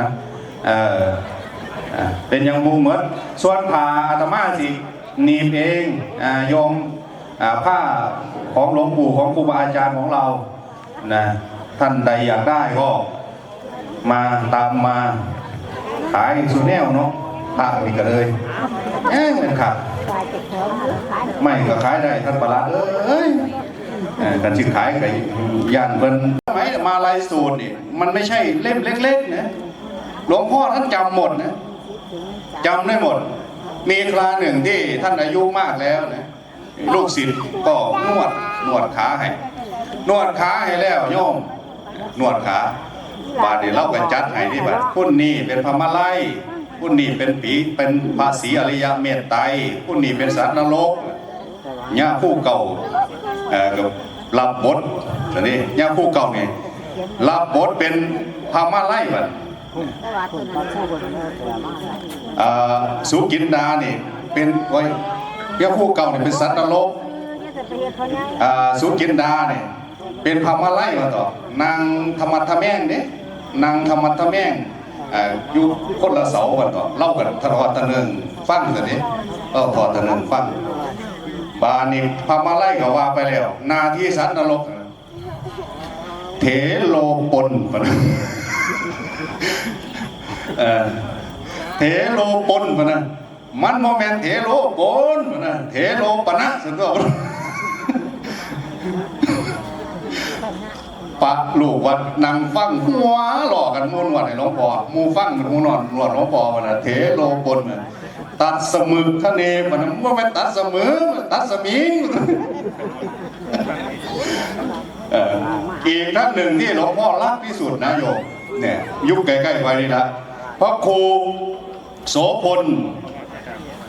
นะเอออ่าเป็นอยังมูเหมือนส่วนผ่าอาตมาสิหนีบเองอ่าโยมอ่าผ้าของหลวงปู่ของครูบาอาจารย์ของเรานะท่านใดอยากได้ก็มาตามมาขายสุแนวเนาะผ้านี่ก็เลยเอ้ยมันขาดไม่ก็ขายได้ท่านประหลัดเอ้ยการซื้อขายกับยานเพิ่นสมัยมาลายสูตรนี่มันไม่ใช่เล่มเล็กๆนะ หลวงพ่อท่านจำหมดนะจำได้หมด มีคราหนึ่งที่ท่านอายุมากแล้วนะลูกศิษย์ก็นวดนวดขาให้นวดขาให้แล้วโยมนวดขาบาดเดี๋ยวเราก็จัดให้ที่บัดคุณนี่เป็นพมาไลยคุณนี่เป็นปีเป็นภาษีอริยเมตไตรคุณนี่เป็นสัตว์นรกย่าผู้เก่าเอ่อกับรับบทอันนี้ย่าผู้เก่าเนี่ยรับบทเป็นพมาไล่บัด สุกินดานี่เป็นโอ้ยย่าผู้เก่าเนี่เป็นสัตว์นรกสุกินดาเนี่ยเป็นพามาไล่มาต่อนางธรรมะทแม่งเนี่ยนางธรรมะทแม่งอยู่คนละเสากันต่อเล่ากันทะเลาะตะเนึงฟังกันนี้เล่าทอดตะเนึงฟังบานิพามาไล่ก็ว่าไปแล้ว นาที่สัตว์นรกเถโลปนปะน เถโลปนปะนะมันโมเมนเถโลปนปะนะเถโลปนะสันก็ปะลูกวัดนางฟังหัวหลอกกันมูนวัดให้หลวงพ่อมูฟังมันมูนอนนวดหลวงพ่อมันนะเถโลปนตัดสมึกทะเนมันนะว่าเป็นตัดสมึกตัดสมิงอีกท่านหนึ่งที่หลวงพ่อรักที่สุดนะโยม เนี่ยยุคใกล้ๆไปนี่ละพระครูโสพล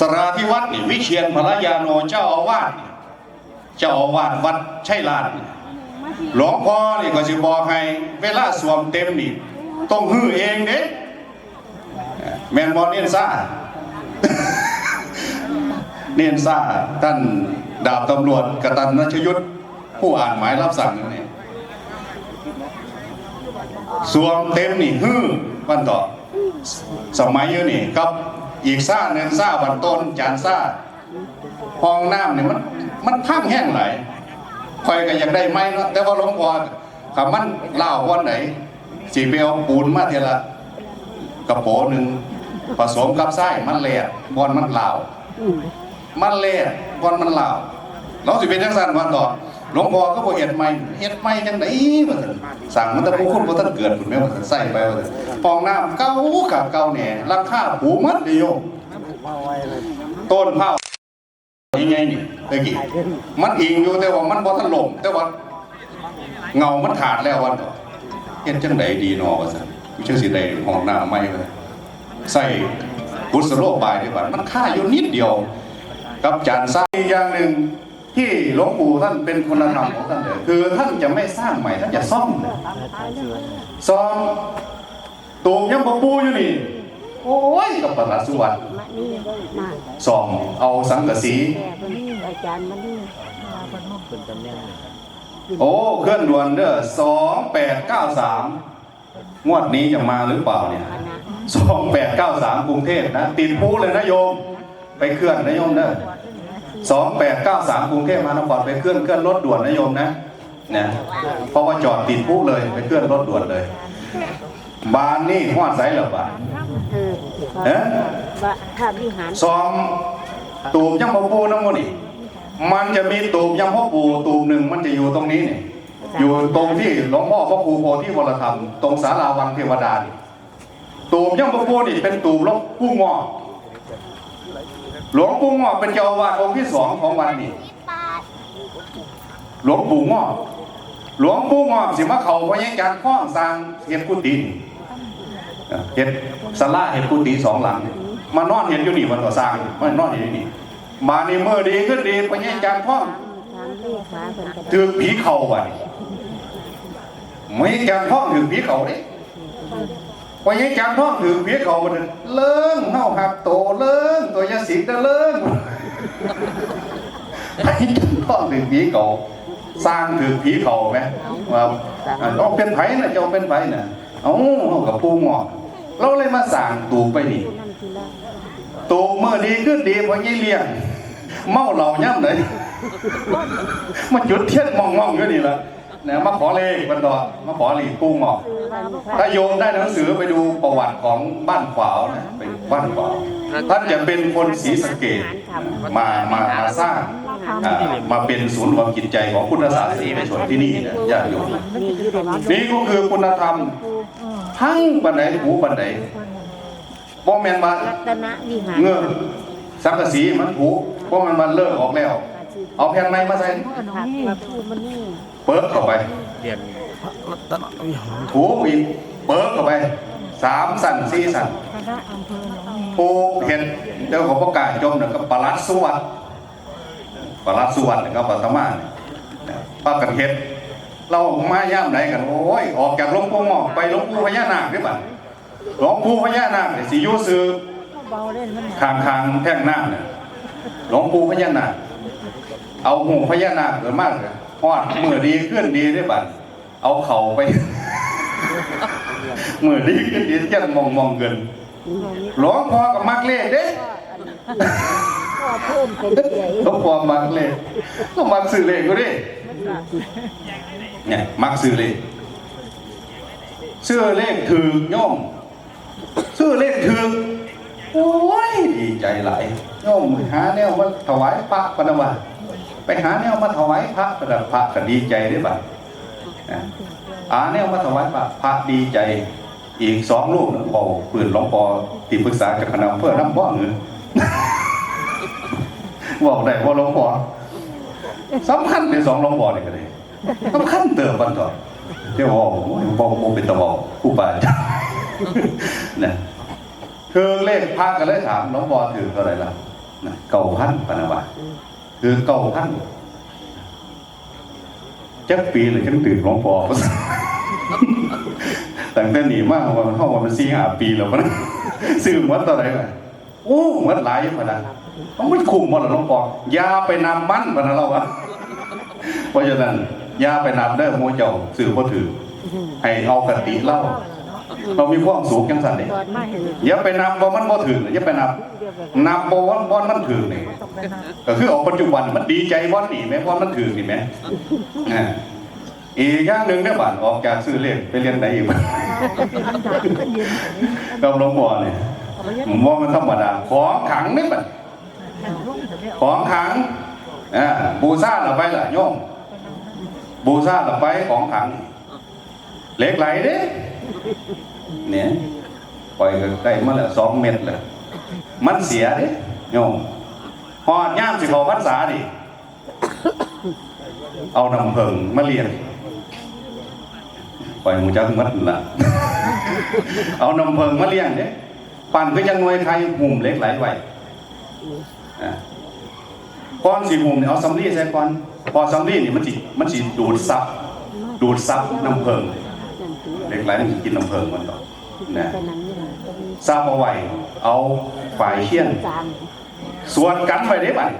สราธิวัฒน์นี่วิเชียนพระยาโนเจ้าอาวาสเจ้าอาวาสวัดชัยลานหลวงพ่อนี่ก็จะบอกให้เวลาสวมเต็มนี่ต้องฮื้อเองเด้แมนบอลเนียนซ่าเนียนซ่าท่านดาบตำรวจกตันนชยุทธผู้อ่านหมายรับสั่งนี่ สวมเต็มนี่ฮื้อวันต่อ สมัยอยู่นี่ครับอีกซ่าหนึ่งซ่าวันต้นจานซ่าห้องน้ำเนี่ยมันมันพังแห้งไหลยคอยก็อยากได้ไหมเนาะแต่ว่าหลวงพ่อขับมันเล่าวันไหนสีเปลวปูนมาเทละกระโปงหนึ่งผสมกับไส้มันเลียบอลมันเหล่ามันเละก่อนมันเหล่าเราสิเป็นจังซั่นวันต่อ หลวงพ่อก็บ่เฮ็ดใหม่เฮ็ดใหม่จังได๋ว่าสั่งมันแต่ผู้คนบ่ทันเกิดพุ่นแม่ว่าใส่ไปว่าซั่นฟองน้ำเก่ากับเก่าแหน่ราคาผูมัดเดียวต้นเผายังไงนี่ตะกี้มันอิงอยู่แต่ว่ามันบ่ทันลงแต่ว่าเงามันขาดแล้ววันต่อเฮ็ดจังไดดีเนาะว่าซั่นกูชื่อสิได้ห้องน้ำใหม่ว่าใส่บุษโลบายดีกว่ามันค่าอยู่นิดเดียว กับจานสร้าอย่างหนึ่ง ที่หลวงปู่ท่านเป็นคุณธรรมของท่านเลยคือท่านจะไม่สร้างใหม่ท่านจะซ่อมซ่อมตูมยังปะปูอยู่นี่โอ้ยกับประหลัดสุวรรณซ่อมเอาสังกะสีโอ้เคลื่อนด่วนเด้อสองแปดเก้าสามงวดนี้จะมาหรือเปล่าเนี่ยสองแปดเก้าสามกรุงเทพนะติดปูเลยนะโยม ไปเคลื่อนนะโยมเด้อ สองแปดเก้าสามกรุงเทพมหานครไปเคลื่อนเคลื่อนรถด่วนนะโยมนะเนี่ยเพราะว่าจอดติดปูเลยไปเคลื่อนรถด่วนเลย บานนี่หอดไสเหรอบานเออเอ๊ะว่าถ้าวิหารซ้อมตูมยังพ่อปูน้ำมันนี่มันจะมีตูมยังพ่อปูตูมหนึ่งมันจะอยู่ตรงนี้นี่อยู่ตรงที่หลวงพ่อพระครูโพธิวรธรรม ตรงศาลาวังเทวดานี่ตูมยังพ่อปูนี่เป็นตูมหลวงปู่งอ หลวงปู่งอเป็นเจ้าอาวาสองค์ที่สองของวันนี้ หลวงปู่งอหลวงปู่งอสิมาเขาพระยังการข้องสร้างเฮ็ดกุฏินเฮ็ดศาลาเฮ็ดกุฏิสองหลัง มานอนเห็นอยู่นี่มันก็สร้างมานอนเห็นอยู่นี่มานี่มือดีขึ้นดีพระยังการข้องทางเลขาเพิ่นก็ได้ถือผีเข่าไปไม่แกงท้องถือผีเข่าเด้ วันนี้แกงท้องถือผีเขามันเลิ่งเน่าหักโตเลิ่งตัวยาสิกเด้อเลิ่งไอ้แกงท้องถือผีเขาสร้างถือผีเขาไหมว่าเอาเป็นไผ่น่ะเจ้าเป็นไผ่น่ะเอ้าเอากับปูงอกเราเลยมาสั่งตูไปนี่ผู้นั่นคือละตูเมื่อดีขึ้นดีเพราะยี่เลี้ยงเมาเหล่าย่ำเลยมาจุดเทียนมองมองๆอยู่นี่ละ นี่ยมาขอเลขบันดอมาขอเลขกุ้งออกคือวันพถ้าระโยมได้หนังสือไปดูประวัติของบ้านขวาวนะเป็นบ้านขวาวท่านจะเป็นคนศรีสะเกดมามามาสร้างอ่ามาเป็นศูนย์รวมจิตใจของพุทธศาสนิกชนที่นี่นะญาติโยมนี่อยู่ในวัดนี่ก็คือคุณธรรมทั้งบันไดหูบันไดบ่แม่นว่ารัตนวิหารเงือกสังกะสีมันถูเพราะมันมันเลิกออกแล้ว เอาแผ่นไม้มาใส่เปิดเข้าไปเรียนถูอีกเปิดเข้าไปสามสั่นสี่สั่นคณะอำเภอหนองผู้เห็นเจ้าของประกาศจมเนี่ยก็ปลัดสุวัสดิ์ปลัดสุวัสดิ์เนี่ยก็ปัตมาเนี่ยป้ากันเฮ็ดเรามาย่ำไหนกันโอ้ยออกจากหลวงปู่หมอกไปหลวงปู่พญานาคได้ป่ะหลวงปู่พญานาคเนี่ยสิอยูซื้อเบาเล่นมันคางคางๆแท่งหน้ำเนี่ยหลวงปู่พญานาค เอาหูพญานาคเกิดมากเลยฮอดมือดีขึ้นดีได้ป่ะเอาเข่าไปมือดีขึ้นดีจะมองมองๆเกินหลวงพ่อกับมักเลขเด้ก็เพิ่มเป็นใหญ่หลวงพ่อมักเลขก็มักซื้อเลขก็ดิเนี่ยมักซื้อเลขซื้อเลขถือโย่อมซื้อเลขถือโอ้ยดีใจหลายโย่อมหาแนวมาถวายพระปนวา ไปหาแนวมาถวายพระประพระก็ดีใจได้บ่ะนะหาแนวมาถวายพระพระดีใจ อีกสองรูปหลวงพ่อปืนหลวงพ่อที่ปรึกษากับคณะเพื่อน้ำบ่อเงินบอกได้ว่าหลวงพ่อสำคัญเป็นสองหลวงพ่อนี่ก็เลยสำคัญเติมบันต่อเดี๋ยวบอกโอ้ยบอกโมเป็นตะบอกผู้ป่าจ้าเนี่ยคือเลขพระกันเลยถามหลวงพ่อถือเท่าไหร่ละนะเก้าพันปานาว คือเก้าพันจักปีเลยจังถือหลวงพ่อตั้งแต่หนีมากว่ามันเข้ามาเป็นสี่ห้าปีแล้วมันซื้อหมดต่อไหนวะโอ้หมดหลายยู่ขนาดมันไม่คุ้มหมดหรอกหลวงพ่ออย่าไปนำมันพนันเราอะเพราะฉะนั้นอย่าไปนำเด้อหมูเจ้าซื้อบ่ถือให้เอากติเล่า เรามีความสูงจังสันนี่ตอนมาเห็นอย่าไปนำบ่มันบ่ถืออย่าไปนำนำบ่วันบ่มันถือนี่ก็คือเอาปัจจุบันมันดีใจบ่นี่แม่บ่มันถือนี่แม่อ่าอีกอย่างหนึ่งเนี่ยบ้านออกจากซื้อเลขไปเรียนไหนอีกบ้านกับหลวงพ่อเนี่ยผมว่ามันธรรมดาของขังนี่บ้านของขังอ่าบูชาเราไปล่ะโยมบูชาเราไปของขังเหล็กไหลเด้ เนี่ยปล่อยก็ได้มาล้วสองเม็ดเลยมันเสียด้โยมหอดย่ามสิเขอพรรษาดิเอาน้ำเพิงมาเลี้ยงปล่อยมูจักมัดละเอาน้ำเพิงมาเลี้ยงเด้ปั่นก็ยังหน่วยไทยหุ่มเล็กไหลไว้อะก้อนสีหุ่มเนี่ยเอาสำลีใส่ก้อน พอสำลีนี่ยมันสิมันสิดูดซับดูดซับน้ำเพิง เหล็กไหลมันสิกินน้ำเพิงมันต่อนะแต่นั้นนี่ตรงนี้ทราบเอาไว้เอาฝ่ายเชี่ยนจางส่วนกันไว้ได้บัด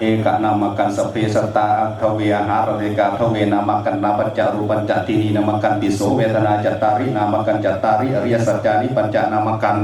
เอกนามากันสพเพสตตาอัทเวอาหารเรกาทเวนามากันนาปัญจารูปัญจตินีนามากันติโสเวทนาจตารินามากันจตาริอริยสัจจานิปัญจนามากัน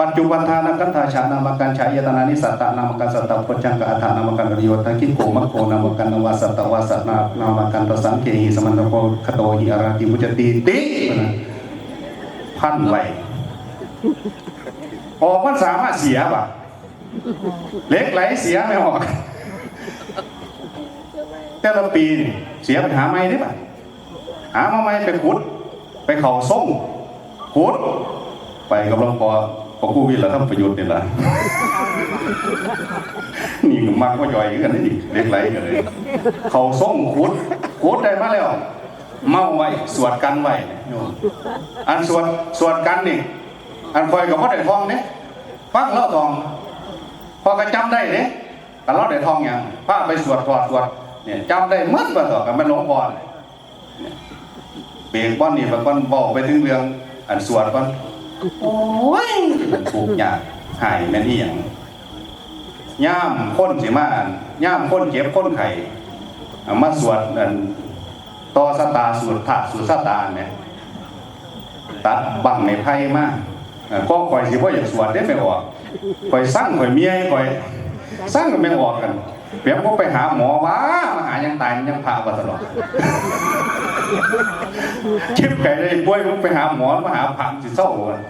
ปัจจุบันทานักันทาชานามกันชายตนานิสัตตานามกันสัตตะปัจจังกะอัฏฐานามกันริโยตังกิโกมะโกนามกันนวสัตตวสัตนานามกันตสังเคหิสมันตโกคโตหิอาราติมุจติติพันไว้ออกมันสามารถเสียป่ะเล็กไหลเสียไม่ออก แต่ละปีนเสียปัญหาไม่ได้ป่ะหามาไม่ไปขุด ไปเข่าส่งขุด ไปกับหลวงพ่อ พอกูวิละทำประโยชน์นี่แหละนี่ก็มักว่าย่อยกันนี่เล็กไหลกันเลย เขาส่งขุดขุดได้มาแล้ว เมาไว้สวดกันไว้อันสวดสวดกันนี่ อันคอยกับพ่อได้ทองเนี่ยฟังเล่าทองพอก็จำได้เนี่ยแต่เราได้ทองอย่างพาไปสวดสวดสวดเนี่ยจำได้มืดมาต่อกันมันหลวงพ่อเนี่ยเบรกก้อนนี่บางก้อนบอกไปถึงเรื่องอันสวดก้อน โอ้ยมันถูกยากหายแม่นอี่อย่างย่ามค้นสิมาย่ามค้นเจ็บค้นไข่มาสวดอันต่อสตาสวดถาสวดสตาเนี่ยตัดบังในไพ่มากก็คอยสิว่าอยากสวดได้ไม่ออกคอยสั่งคอยเมียคอยสั่งก็ไม่ออกกันเปียกพวกไปหาหมอว่ามาหายังตายยังพามาตลอด ชิบไก่ได้ป่วยพวกไปหาหมอมาหาผักสิเศร้าอะ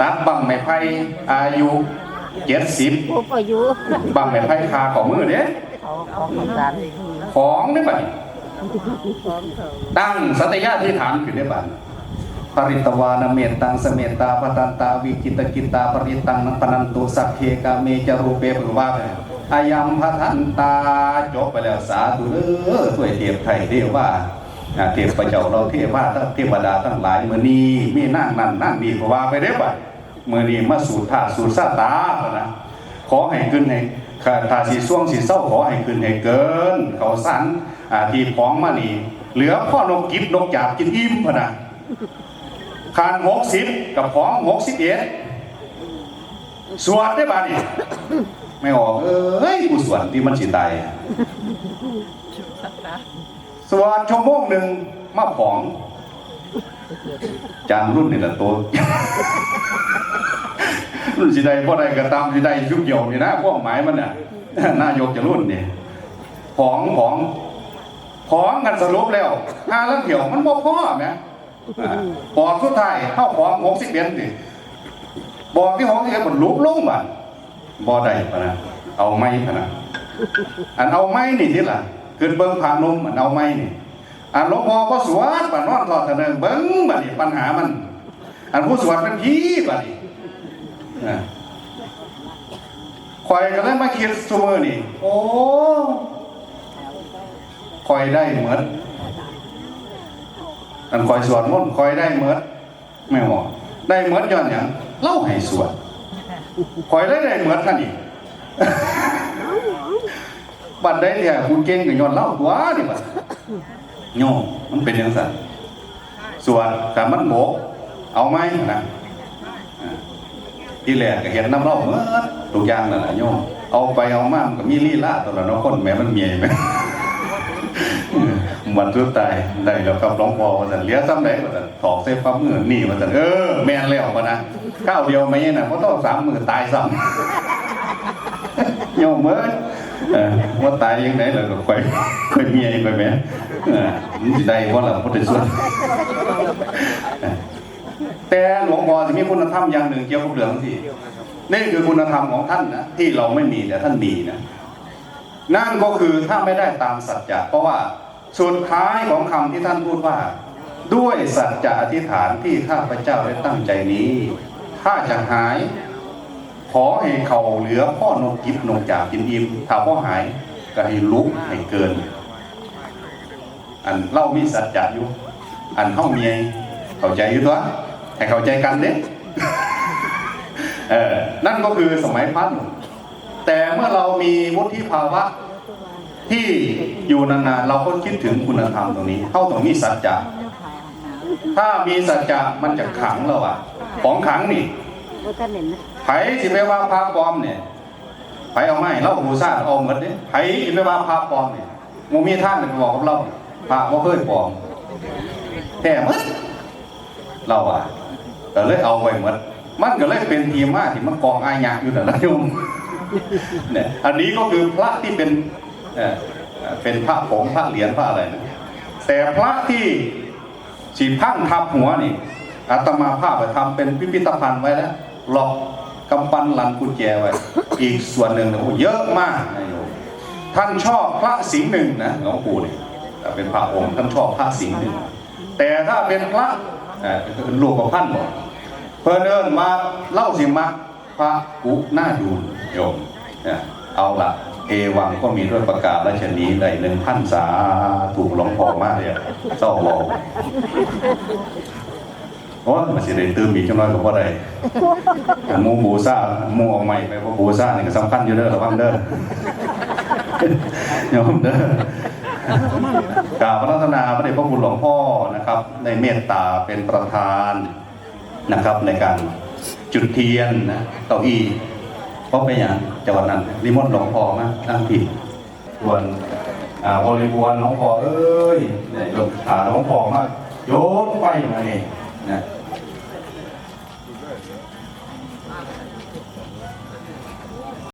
ตัดบังไม้ไผ่อายุเจ็ดสิบผู้อายุบังไม้ไผ่คาของมือเด้เขาของสารของได้บัดนี้ตั้งสัตยาที่ฐานขึ้นได้บัดปริตวานเมตตังสเมตตาปตันตาวิกิตกิตาปริตังนัปนันตุสัพเพกาเมจารูเปปว่าไปอายัมพะทันตาจบไปแล้วสาธุเด้อช่วยเทพไทยเทว่าอ่า เทพเจ้าเราเทวาทั้งเทวดาทั้งหลายมือนี้มีนั่งนั่นนั่งนี่ก็ว่าไปได้บัดมื้อนี้มาสู่ท่าสู่ซาตานะขอให้ขึ้นให้ข้าทาสีส่วงสีเศร้าขอให้ขึ้นให้เกิน เขาสันอ่าที่พ้องมานี่เหลือพ่อนกกิบนกจาบกินอิ่มพนะคานหกสิบกับพ้องหกสิบเอ็ดสวดได้บ้านี่ไม่ออกเอ้ยกูสวดที่มันสิตาย สวดชั่วโมงหนึ่งมาผอง จานรุ่นนี่แหละตัวรุ่นสิใดพ่อใดก็ตามสิใดยุบเหี่ยวนี่นะพวกหมายมันน่ะนายกจะรุ่นนี่ผองผองผองกันสรุปแล้วห้าล้วเหี่ยวมันบ่พ่อแหมอ่าปอกสุดท้ายเข้าของหกสิบเอ็ดนี่บอกที่หกสิบเอ็ดมันลุกลงบ่บ่ได้ปะนะเอาไม้ปะนะอันเอาไม้นี่ที่ละ เกินเบิ่งผ่านนมอันเอาไม้นี่อันหลวงพ่อก็สวดปะนอนทอดตะเนิงเบิ่งบัดนี้ปัญหามัน อันผู้สวดเป็นผีบัดนี้นะคอยก็เลยมาคิดสมือนี่โอ้คอยได้เหมือนอันคอยสวดมนต์คอยได้เหมือนไม่หมอได้เหมือนย้อนอย่างเล่าให้สวดคอยได้ได้เหมือนท่านอีก บัดได้เนี่ยคุณเก่งกับย้อนเล่าตัวนี่บัดโยมมันเป็นยังไงสวดกับมันโบกเอาไหมนะที่แรกก็เห็นน้ำเล่าเมื่อทุกอย่างนั่นแหละโยมเอาไปเอามามันก็มีลีลาตัวละเนาะคนแม่มันเมียไหมวันสุดท้ายได้แล้วกับหลวงพอว่าสันเลี้ยซ้ำได้ว่าสันถอกเส้ฟ้ามือนี่ว่าสันเออแม่นแล้วมานะก้าวเดียวไม่น่ะเพราะต้องสามมือตายซ้ำโยมเมื่อเออ ว่าตายยังไงแล้วก็ค่อยค่อยเมียไปแม่มันสิได้ว่าล่ะพุทธส่วนแต่หลวงพ่อจะมีคุณธรรมอย่างหนึ่งเกี่ยวกับเรื่องที่นี่คือคุณธรรมของท่านนะที่เราไม่มีแต่ท่านมีนะนั่นก็คือถ้าไม่ได้ตามสัจจะเพราะว่าสุดท้ายของคำที่ท่านพูดว่า ด้วยสัจจะอธิษฐานที่ข้าพเจ้าได้ตั้งใจนี้ ถ้าจะหาย ขอให้เขาเหลือพ่อนกกิบนกจากกินอิ่มถ้าพ่อหายก็ให้ลุกให้เกิน อันเล่ามีสัจจะอยู่ อันเข้าเมียเข้าใจอยู่ตัวให้เข้าใจกันเด้เออนั่นก็คือสมัยพัฒน์แต่เมื่อเรามีวุฒิภาวะที่อยู่นานๆเราก็คิดถึงคุณธรรมตรงนี้ เข้าตรงนี้สัจจะถ้ามีสัจจะมันจะขังเราอะของขังนี่ ไผสิไปว่าพระปลอมเนี่ยไผเอาไม่เล่าบูชาเอาเหมดเนี่ยไผสิไปว่าพระปลอมเนี่ยโมมีท่านไปบอกกับเราพระว่าเคยปลอมแท้หมดเราอะก็เลยเอาไว้หมดมันก็เลยเป็นทีมาที่มันกองอาญาอยู่แต่ละโยมเนี่ยอันนี้ก็คือพระที่เป็นเป็นพระผงพระเหรียญพระอะไรนะแต่พระที่สีพังทับหัวนี่อาตมาภาพไปทำเป็นพิพิธภัณฑ์ไว้แล้วหลอก กำปั้นลันกุญแจไว้ อีกส่วนหนึ่งนะโอ้เยอะมากนะโยมท่านชอบพระสิงห์หนึ่งนะหลวงปู่นี่แต่เป็นพระองค์ท่านชอบพระสิงห์หนึ่งแต่ถ้าเป็นพระเออเป็นลูกของท่านบอกเพิ่นเอิ้นมาเล่าสิมาพระกุหน้าดูนโยมเอาละเอวังก็มีด้วยประกาศราชนีได้หนึ่งพันสาถูกหลวงพ่อมากเลยเศร้าบอก โอ้ยมันสิได้ตื่มอีกจังน้อยก็บ่ได้หมูบูซ่าหมูเออกใหม่ไปว่าบูซ่านี่ก็สำคัญอยู่เด้อระวังเด้อโยมเด้อกราบพระรัตนาพระเดชพระคุณหลวงพ่อนะครับในเมตตาเป็นประธานนะครับ ในการจุดเทียนนะเก้าอี้เพราะเป็นอย่างจังหวัดนั้นนิมนต์หลวงพ่อมาตั้งผิดส่วนอ่าบริวารหลวงพ่อเอ้ยเนี่ยโยมถาหลวงพ่อมาโยนไปมาเองนะ